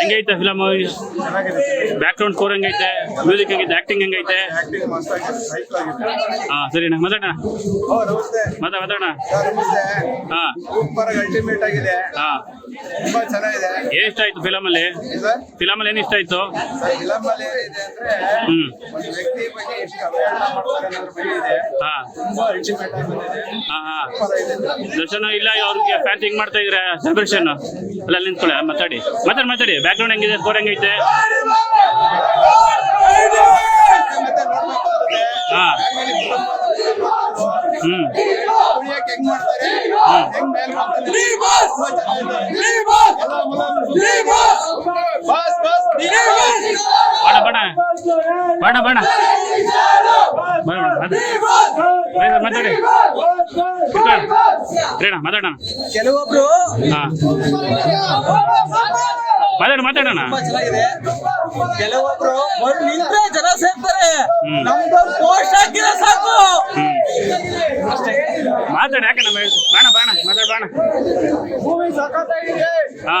ಹೆಂಗೈತೆ film background score ಹೆಂಗೈತೆ? Music ಹೆಂಗೈತೆ? ಆಕ್ಟಿಂಗ್ ಹೆಂಗೈತೆ? ಹಾ ಸರಿ ಅಣ್ಣ. ಮಾತಾಡೋಣ. ಮಾತಾಡೋಣ. ಸರ್ ನಮಸ್ತೆ. ಹಾ. ಸೂಪರ್ ಅಲ್ಟಿಮೇಟ್ ಆಗಿದೆ. ಹಾ. ತುಂಬಾ ಚೆನ್ನಾಗಿದೆ. ಏನ್ ಇಷ್ಟ ಆಯ್ತು ಫಿಲಮ್ ಅಲ್ಲಿ ಫಿಲಮ್ ಅಲ್ಲಿ ಏನ್ ಇಷ್ಟ ಆಯ್ತು? ಸರ್ ಫಿಲಮ್ ಅಲ್ಲಿ ಏನಿದೆ ಅಂದ್ರೆ ಹ್ಮ್. ದರ್ಶನ, ಇಲ್ಲ ಅವ್ರಿಗೆ ಫ್ಯಾನ್ಸ್ ಹಿಂಗ್ ಮಾಡ್ತಾ ಇದ್ರೆ? ಸೆಲೆಬ್ರೇಷನ್ ಅಲ್ಲ ನಿಂತ್ಕೊಳ್ಳಿ ಮಾತಾಡಿ. ಮಾತಾಡಿ ಮಾತಾಡಿ. ಬ್ಯಾಕ್ ಗ್ರೌಂಡ್ ಹೆಂಗಿದೆ? ಸ್ಕೋರ್ ಹೆಂಗೈತೆ. ಹಾ. ಹ್ಮ್ ಹೆಂಗ್ ಮೇಲ್ ಬರ್ತಾರೆ ತುಂಬಾ ಚೆನ್ನಾಗಿದೆ ಎಲ್ಲ ಮುಲಾಮು. ಬಾಸ್ ಬಾಸ್ ಬಾಣ ಬಾಣ ಬಾಣ. ಬಾಣ ಬಾಣ ಮಾತಾಡಿ. ಮಾತಾಡೋಣ. ಕೆಲವೊಬ್ರು ಮಾತಾಡೋಣ. ತುಂಬಾ ಚೆನ್ನಾಗಿದೆ. ಕೆಲವೊಬ್ರು ನಿಂತ್ರೆ ಜನ ಸೇರ್ತಾರೆ. ನಮ್ದೊಂದು ಪೋಸ್ಟ್ ಹಾಕಿದ್ರೆ ಸಾಕು. ಮಾತಾಡಿ ಯಾಕೆ ನಮ್ಮ ಬಾಣ ಬಾಣ ಮಾತಾಡಿ ಬಾಣ. ಹಾ.